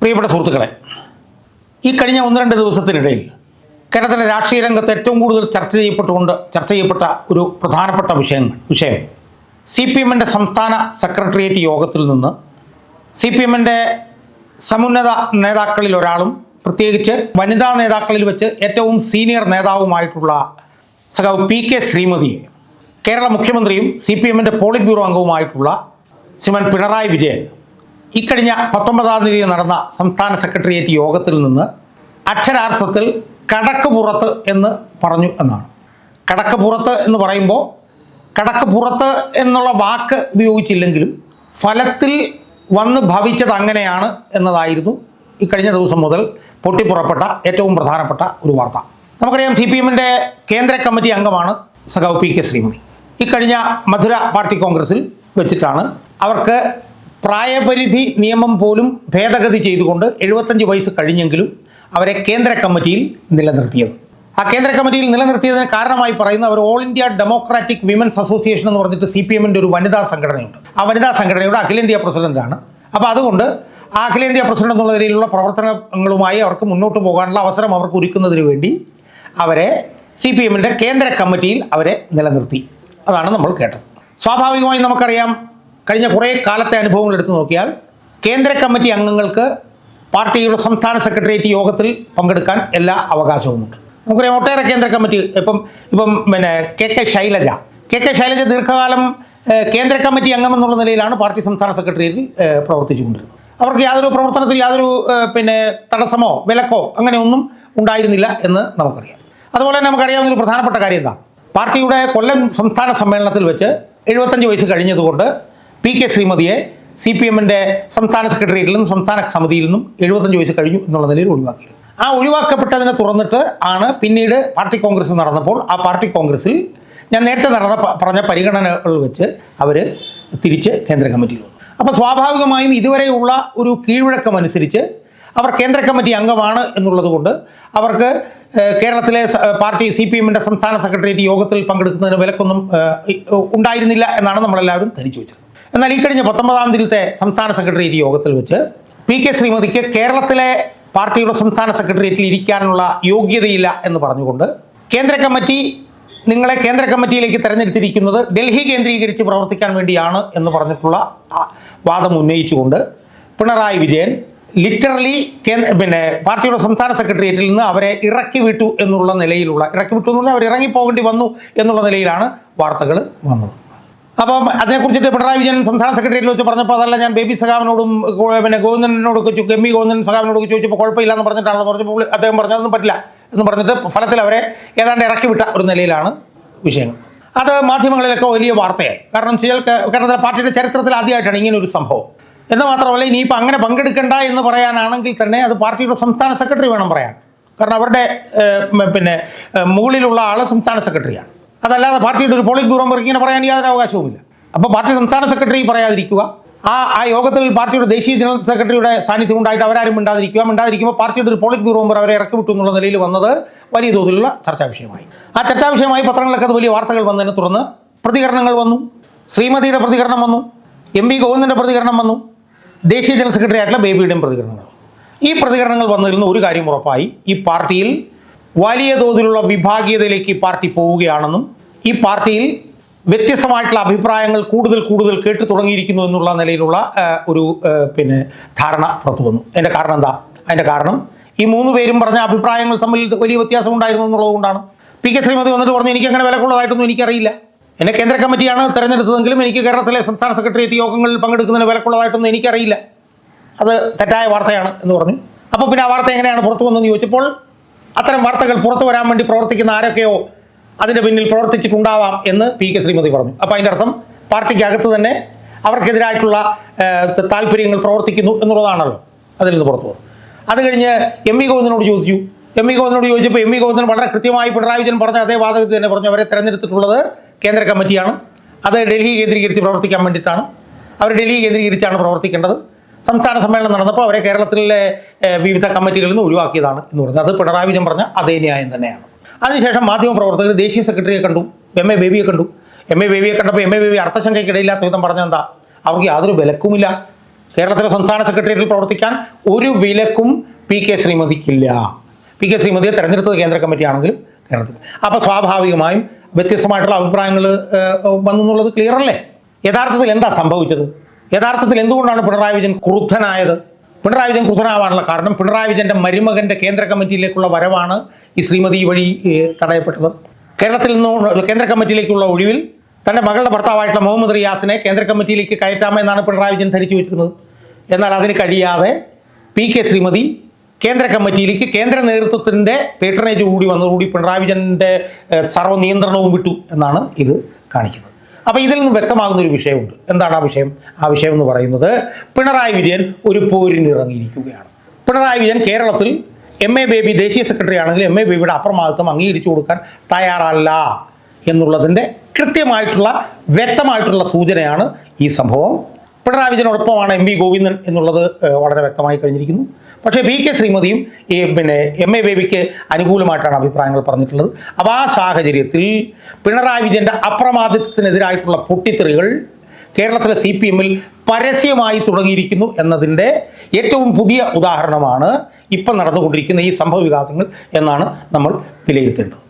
പ്രിയപ്പെട്ട സുഹൃത്തുക്കളെ ഈ കഴിഞ്ഞ ഒന്ന് രണ്ട് ദിവസത്തിനിടയിൽ കേരളത്തിലെ രാഷ്ട്രീയ രംഗത്ത് ഏറ്റവും കൂടുതൽ ചർച്ച ചെയ്യപ്പെട്ടുകൊണ്ട് ചർച്ച ചെയ്യപ്പെട്ട ഒരു പ്രധാനപ്പെട്ട വിഷയങ്ങൾ വിഷയം സി പി എമ്മിന്റെ സംസ്ഥാന സെക്രട്ടേറിയറ്റ് യോഗത്തിൽ നിന്ന് സി പി എമ്മിന്റെ സമുന്നത നേതാക്കളിൽ ഒരാളും പ്രത്യേകിച്ച് വനിതാ നേതാക്കളിൽ വെച്ച് ഏറ്റവും സീനിയർ നേതാവുമായിട്ടുള്ള സഖാവ് പി കെ ശ്രീമതിയെ കേരള മുഖ്യമന്ത്രിയും സി പി എമ്മിന്റെ പോളിറ്റ് ബ്യൂറോ അംഗവുമായിട്ടുള്ള ശ്രീമാൻ പിണറായി വിജയൻ ഇക്കഴിഞ്ഞ പത്തൊമ്പതാം തീയതി നടന്ന സംസ്ഥാന സെക്രട്ടേറിയറ്റ് യോഗത്തിൽ നിന്ന് അക്ഷരാർത്ഥത്തിൽ കടക്ക് പുറത്ത് എന്ന് പറഞ്ഞു എന്നാണ്. കടക്ക് പുറത്ത് എന്ന് പറയുമ്പോൾ കടക്ക് പുറത്ത് എന്നുള്ള വാക്ക് ഉപയോഗിച്ചില്ലെങ്കിലും ഫലത്തിൽ വന്ന് ഭവിച്ചത് അങ്ങനെയാണ് എന്നതായിരുന്നു ഇക്കഴിഞ്ഞ ദിവസം മുതൽ പൊട്ടിപ്പുറപ്പെട്ട ഏറ്റവും പ്രധാനപ്പെട്ട ഒരു വാർത്ത. നമുക്കറിയാം സി പി എമ്മിന്റെ കേന്ദ്ര കമ്മിറ്റി അംഗമാണ് സഖാവ് പി കെ ശ്രീമതി. ഇക്കഴിഞ്ഞ മധുര പാർട്ടി കോൺഗ്രസിൽ വെച്ചിട്ടാണ് അവർക്ക് പ്രായപരിധി നിയമം പോലും ഭേദഗതി ചെയ്തുകൊണ്ട് എഴുപത്തഞ്ച് വയസ്സ് കഴിഞ്ഞെങ്കിലും അവരെ കേന്ദ്ര കമ്മിറ്റിയിൽ നിലനിർത്തിയത്. ആ കേന്ദ്ര കമ്മിറ്റിയിൽ നിലനിർത്തിയതിന് കാരണമായി പറയുന്ന അവർ all India democratic women's association എന്ന് പറഞ്ഞിട്ട് സി പി എമ്മിന്റെ ഒരു വനിതാ സംഘടനയുണ്ട്. ആ വനിതാ സംഘടനയുടെ അഖിലേന്ത്യാ പ്രസിഡന്റാണ്. അപ്പോൾ അതുകൊണ്ട് ആ അഖിലേന്ത്യാ പ്രസിഡന്റ് എന്നുള്ള നിലയിലുള്ള പ്രവർത്തനങ്ങളുമായി അവർക്ക് മുന്നോട്ട് പോകാനുള്ള അവസരം അവർക്ക് ഒരുക്കുന്നതിന് വേണ്ടി അവരെ സി പി എമ്മിന്റെ കേന്ദ്ര കമ്മിറ്റിയിൽ അവരെ നിലനിർത്തി. അതാണ് നമ്മൾ കേട്ടത്. സ്വാഭാവികമായും നമുക്കറിയാം കഴിഞ്ഞ കുറേ കാലത്തെ അനുഭവങ്ങൾ എടുത്തു നോക്കിയാൽ കേന്ദ്ര കമ്മിറ്റി അംഗങ്ങൾക്ക് പാർട്ടിയുടെ സംസ്ഥാന സെക്രട്ടേറിയറ്റ് യോഗത്തിൽ പങ്കെടുക്കാൻ എല്ലാ അവകാശവുമുണ്ട്. നമുക്കറിയാം ഒട്ടേറെ കേന്ദ്ര കമ്മിറ്റി ഇപ്പം ഇപ്പം പിന്നെ K K Shailaja. K K Shailaja ദീർഘകാലം കേന്ദ്ര കമ്മിറ്റി അംഗം എന്നുള്ള നിലയിലാണ് പാർട്ടി സംസ്ഥാന സെക്രട്ടേറിയറ്റിൽ പ്രവർത്തിച്ചുകൊണ്ടിരുന്നത്. അവർക്ക് യാതൊരു പ്രവർത്തനത്തിൽ യാതൊരു പിന്നെ തടസ്സമോ വിലക്കോ അങ്ങനെയൊന്നും ഉണ്ടായിരുന്നില്ല എന്ന് നമുക്കറിയാം. അതുപോലെ തന്നെ നമുക്കറിയാവുന്ന ഒരു പ്രധാനപ്പെട്ട കാര്യം എന്താ? പാർട്ടിയുടെ കൊല്ലം സംസ്ഥാന സമ്മേളനത്തിൽ വെച്ച് എഴുപത്തഞ്ച് വയസ്സ് കഴിഞ്ഞതുകൊണ്ട് പി കെ ശ്രീമതിയെ സി പി എമ്മിന്റെ സംസ്ഥാന സെക്രട്ടേറിയറ്റിൽ നിന്നും സംസ്ഥാന സമിതിയിൽ നിന്നും എഴുപത്തഞ്ച് വയസ്സ് കഴിഞ്ഞു എന്നുള്ള നിലയിൽ ഒഴിവാക്കിയിരുന്നു. ആ ഒഴിവാക്കപ്പെട്ടതിനെ തുറന്നിട്ട് ആണ് പിന്നീട് പാർട്ടി കോൺഗ്രസ് നടന്നപ്പോൾ ആ പാർട്ടി കോൺഗ്രസിൽ ഞാൻ നേരത്തെ നടന്ന പറഞ്ഞ പരിഗണനകൾ വെച്ച് അവർ തിരിച്ച് കേന്ദ്ര കമ്മിറ്റിയിൽ വന്നു. അപ്പോൾ സ്വാഭാവികമായും ഇതുവരെയുള്ള ഒരു കീഴ്വഴക്കം അനുസരിച്ച് അവർ കേന്ദ്ര കമ്മിറ്റി അംഗമാണ് എന്നുള്ളത് കൊണ്ട് അവർക്ക് കേരളത്തിലെ പാർട്ടി സി പി എമ്മിന്റെ സംസ്ഥാന സെക്രട്ടേറിയറ്റ് യോഗത്തിൽ പങ്കെടുക്കുന്നതിന് വിലക്കൊന്നും ഉണ്ടായിരുന്നില്ല എന്നാണ് നമ്മളെല്ലാവരും ധരിച്ചു വെച്ചത് എന്നാൽ ഈ കഴിഞ്ഞ പത്തൊമ്പതാം തീയതിയിലത്തെ സംസ്ഥാന സെക്രട്ടേറിയറ്റ് യോഗത്തിൽ വെച്ച് പി കെ ശ്രീമതിക്ക് കേരളത്തിലെ പാർട്ടിയുടെ സംസ്ഥാന സെക്രട്ടേറിയറ്റിൽ ഇരിക്കാനുള്ള യോഗ്യതയില്ല എന്ന് പറഞ്ഞുകൊണ്ട് കേന്ദ്ര കമ്മിറ്റി നിങ്ങളെ കേന്ദ്ര കമ്മിറ്റിയിലേക്ക് തെരഞ്ഞെടുത്തിരിക്കുന്നത് ഡൽഹി കേന്ദ്രീകരിച്ച് പ്രവർത്തിക്കാൻ വേണ്ടിയാണ് എന്ന് പറഞ്ഞിട്ടുള്ള വാദം ഉന്നയിച്ചുകൊണ്ട് പിണറായി വിജയൻ ലിറ്ററലി പിന്നെ പാർട്ടിയുടെ സംസ്ഥാന സെക്രട്ടേറിയറ്റിൽ നിന്ന് അവരെ ഇറക്കി വിട്ടു എന്നുള്ള നിലയിലുള്ള ഇറക്കി വിട്ടു എന്ന് പറഞ്ഞാൽ അവർ ഇറങ്ങിപ്പോകേണ്ടി വന്നു എന്നുള്ള നിലയിലാണ് വാർത്തകൾ വന്നത്. അപ്പം അതിനെക്കുറിച്ചിട്ട് പിണറായി വിജയൻ സംസ്ഥാന സെക്രട്ടറിയിൽ വെച്ച് പറഞ്ഞപ്പോൾ അതല്ല ഞാൻ ബേബി സഖാവിനോടും പിന്നെ ഗോവിന്ദനോടൊക്കെ ചോ- എം വി ഗോവിന്ദൻ സഖാവിനോടൊക്കെ ചോദിച്ചപ്പോൾ കുഴപ്പമില്ല എന്ന് പറഞ്ഞിട്ടാണെന്ന് പറഞ്ഞപ്പോൾ അദ്ദേഹം പറഞ്ഞതൊന്നും പറ്റില്ല എന്ന് പറഞ്ഞിട്ട് ഫലത്തിൽ അവരെ ഏതാണ്ട് ഇറക്കി വിട്ട ഒരു നിലയിലാണ് വിഷയങ്ങൾ അത് മാധ്യമങ്ങളിലൊക്കെ വലിയ വാർത്തയായി. കാരണം ചിലർക്ക് കേരളത്തിലെ പാർട്ടിയുടെ ചരിത്രത്തിൽ ആദ്യമായിട്ടാണ് ഇങ്ങനെ ഒരു സംഭവം. എന്ന് മാത്രമല്ല ഇനിയിപ്പോൾ അങ്ങനെ പങ്കെടുക്കണ്ട എന്ന് പറയാനാണെങ്കിൽ തന്നെ അത് പാർട്ടിയുടെ സംസ്ഥാന സെക്രട്ടറി വേണം പറയാൻ. കാരണം അവരുടെ പിന്നെ മുകളിലുള്ള ആൾ സംസ്ഥാന സെക്രട്ടറിയാണ്. അതല്ലാതെ പാർട്ടിയുടെ ഒരു പോളിറ്റ് ബ്യൂറോ ഇങ്ങനെ പറയാൻ യാതൊരു അവകാശവുമില്ല. അപ്പോൾ പാർട്ടി സംസ്ഥാന സെക്രട്ടറി പറയാതിരിക്കുക. ആ ആ യോഗത്തിൽ പാർട്ടിയുടെ ദേശീയ ജനറൽ സെക്രട്ടറിയുടെ സാന്നിധ്യം ഉണ്ടായിട്ട് അവരാരും മിണ്ടാതിരിക്കുക. മിണ്ടാതിരിക്കുമ്പോൾ പാർട്ടിയുടെ ഒരു പോളിറ്റ് ബ്യൂറോ മെമ്പർ അവരെ ഇറക്കി വിട്ടു എന്നുള്ള നിലയിൽ വന്നത് വലിയ തോതിലുള്ള ചർച്ചാ വിഷയമായി. ആ ചർച്ചാ വിഷയമായി പത്രങ്ങളിലൊക്കെ അത് വലിയ വാർത്തകൾ വന്നതിനെ തുടർന്ന് പ്രതികരണങ്ങൾ വന്നു. ശ്രീമതിയുടെ പ്രതികരണം വന്നു. എം പി ഗോവിന്ദന്റെ പ്രതികരണം വന്നു. ദേശീയ ജനറൽ സെക്രട്ടറി ആയിട്ടുള്ള ബേബിയുടെയും പ്രതികരണങ്ങൾ ഈ പ്രതികരണങ്ങൾ വന്നതിൽ നിന്ന് ഒരു കാര്യം ഉറപ്പായി. ഈ പാർട്ടിയിൽ വലിയ തോതിലുള്ള വിഭാഗീയതയിലേക്ക് ഈ പാർട്ടി പോവുകയാണെന്നും ഈ പാർട്ടിയിൽ വ്യത്യസ്തമായിട്ടുള്ള അഭിപ്രായങ്ങൾ കൂടുതൽ കൂടുതൽ കേട്ടു തുടങ്ങിയിരിക്കുന്നു എന്നുള്ള നിലയിലുള്ള ഒരു പിന്നെ ധാരണ പുറത്തു വന്നു. അതിന്റെ കാരണം എന്താ? അതിന്റെ കാരണം ഈ മൂന്ന് പേരും പറഞ്ഞ അഭിപ്രായങ്ങൾ തമ്മിൽ വലിയ വ്യത്യാസം ഉണ്ടായിരുന്നു എന്നുള്ളതുകൊണ്ടാണ് പി കെ ശ്രീമതി വന്നിട്ട് പറഞ്ഞു എനിക്ക് അങ്ങനെ വിലക്കുള്ളതായിട്ടൊന്നും എനിക്കറിയില്ല. എന്നെ കേന്ദ്ര കമ്മിറ്റിയാണ് തെരഞ്ഞെടുത്തതെങ്കിലും എനിക്ക് കേരളത്തിലെ സംസ്ഥാന സെക്രട്ടേറിയറ്റ് യോഗങ്ങളിൽ പങ്കെടുക്കുന്നതിന് വിലക്കുള്ളതായിട്ടൊന്നും എനിക്കറിയില്ല. അത് തെറ്റായ വാർത്തയാണ് എന്ന് പറഞ്ഞു. അപ്പോൾ പിന്നെ ആ വാർത്ത എങ്ങനെയാണ് പുറത്തു വന്നതെന്ന് ചോദിച്ചപ്പോൾ അത്തരം വാർത്തകൾ പുറത്തു വരാൻ വേണ്ടി പ്രവർത്തിക്കുന്ന ആരൊക്കെയോ അതിന്റെ പിന്നിൽ പ്രവർത്തിച്ചിട്ടുണ്ടാവാം എന്ന് പി കെ ശ്രീമതി പറഞ്ഞു. അപ്പോൾ അതിന്റെ അർത്ഥം പാർട്ടിക്കകത്ത് തന്നെ അവർക്കെതിരായിട്ടുള്ള താല്പര്യങ്ങൾ പ്രവർത്തിക്കുന്നു എന്നുള്ളതാണല്ലോ അതിൽ നിന്ന് പുറത്തു പോകുന്നത്. അത് കഴിഞ്ഞ് എം വി ഗോവിന്ദനോട് ചോദിച്ചു. എം വി ഗോവിന്ദനോട് ചോദിച്ചപ്പോൾ എം വി ഗോവിന്ദൻ വളരെ കൃത്യമായി പിണറായി വിജയൻ പറഞ്ഞ അതേ വാദഗതി തന്നെ പറഞ്ഞു. അവരെ തെരഞ്ഞെടുത്തിട്ടുള്ളത് കേന്ദ്ര കമ്മിറ്റിയാണ്. അത് ഡൽഹി കേന്ദ്രീകരിച്ച് പ്രവർത്തിക്കാൻ വേണ്ടിയിട്ടാണ്. അവർ ഡൽഹി കേന്ദ്രീകരിച്ചാണ് പ്രവർത്തിക്കേണ്ടത്. സംസ്ഥാന സമ്മേളനം നടന്നപ്പോൾ അവരെ കേരളത്തിലെ വിവിധ കമ്മിറ്റികളിൽ നിന്ന് ഒഴിവാക്കിയതാണ് എന്ന് പറഞ്ഞത്. അത് പിണറായി വിജയൻ പറഞ്ഞ അതേ ന്യായം തന്നെയാണ്. അതിനുശേഷം മാധ്യമ മാധ്യമപ്രവർത്തകർ ദേശീയ സെക്രട്ടറിയെ കണ്ടു എം. എ. ബേബിയെ കണ്ടു. എം. എ. ബേബിയെ കണ്ടപ്പോൾ എം. എ. ബേബി അർത്ഥശങ്കയ്ക്കിടയില്ലാത്ത വിധം പറഞ്ഞ എന്താ? അവർക്ക് യാതൊരു വിലക്കുമില്ല. കേരളത്തിലെ സംസ്ഥാന സെക്രട്ടേറിയറ്റിൽ പ്രവർത്തിക്കാൻ ഒരു വിലക്കും പി. കെ. ശ്രീമതിക്കില്ല. പി. കെ. ശ്രീമതിയെ തെരഞ്ഞെടുത്തത് കേന്ദ്ര കമ്മിറ്റി ആണെങ്കിലും കേരളത്തിൽ. അപ്പോൾ സ്വാഭാവികമായും വ്യത്യസ്തമായിട്ടുള്ള അഭിപ്രായങ്ങൾ വന്നു എന്നുള്ളത് ക്ലിയർ അല്ലേ? യഥാർത്ഥത്തിൽ എന്താ സംഭവിച്ചത്? യഥാർത്ഥത്തിൽ എന്തുകൊണ്ടാണ് പിണറായി വിജയൻ ക്രുദ്ധനായത്? പിണറായി വിജയൻ ക്രുദ്ധനാവാനുള്ള കാരണം പിണറായി വിജയന്റെ മരുമകന്റെ കേന്ദ്ര കമ്മിറ്റിയിലേക്കുള്ള വരവാണ് ഈ ശ്രീമതി വഴി തടയപ്പെട്ടത്. കേരളത്തിൽ നിന്ന് കേന്ദ്ര കമ്മിറ്റിയിലേക്കുള്ള ഒഴിവിൽ തന്റെ മകളുടെ ഭർത്താവായിട്ടുള്ള മുഹമ്മദ് റിയാസിനെ കേന്ദ്ര കമ്മിറ്റിയിലേക്ക് കയറ്റാമെന്നാണ് പിണറായി വിജയൻ ധരിച്ചു വെച്ചിരുന്നത്. എന്നാൽ അതിന് കഴിയാതെ പി കെ ശ്രീമതി കേന്ദ്ര കമ്മിറ്റിയിലേക്ക് കേന്ദ്ര നേതൃത്വത്തിന്റെ പേട്രണേജ് കൂടി വന്നതോടുകൂടി പിണറായി വിജയന്റെ സർവ നിയന്ത്രണവും വിട്ടു എന്നാണ് ഇത് കാണിക്കുന്നത്. അപ്പോൾ ഇതിൽ നിന്ന് വ്യക്തമാകുന്ന ഒരു വിഷയമുണ്ട്. എന്താണ് ആ വിഷയം? ആ വിഷയം എന്ന് പറയുന്നത് പിണറായി വിജയൻ ഒരു പോരിന് ഇറങ്ങിയിരിക്കുകയാണ്. പിണറായി വിജയൻ കേരളത്തിൽ എം എ ബേബി ദേശീയ സെക്രട്ടറി ആണെങ്കിൽ എം എ ബേബിയുടെ അപ്രമാദിത്വം അംഗീകരിച്ചു കൊടുക്കാൻ തയ്യാറല്ല എന്നുള്ളതിന്റെ കൃത്യമായിട്ടുള്ള വ്യക്തമായിട്ടുള്ള സൂചനയാണ് ഈ സംഭവം. പിണറായി വിജയനോടൊപ്പമാണ് എം വി ഗോവിന്ദൻ എന്നുള്ളത് വളരെ വ്യക്തമായി കഴിഞ്ഞിരിക്കുന്നു. പക്ഷേ വി കെ ശ്രീമതിയും ഈ പിന്നെ എം എ ബേബിക്ക് അനുകൂലമായിട്ടാണ് അഭിപ്രായങ്ങൾ പറഞ്ഞിട്ടുള്ളത്. അപ്പോൾ ആ സാഹചര്യത്തിൽ പിണറായി വിജയന്റെ അപ്രമാദിത്വത്തിനെതിരായിട്ടുള്ള പൊട്ടിത്തെറികൾ കേരളത്തിലെ സി പി എമ്മിൽ പരസ്യമായി തുടങ്ങിയിരിക്കുന്നു എന്നതിന്റെ ഏറ്റവും പുതിയ ഉദാഹരണമാണ് ഇപ്പം നടന്നുകൊണ്ടിരിക്കുന്ന ഈ സംഭവ വികാസങ്ങൾ എന്നാണ് നമ്മൾ വിലയിരുത്തേണ്ടത്.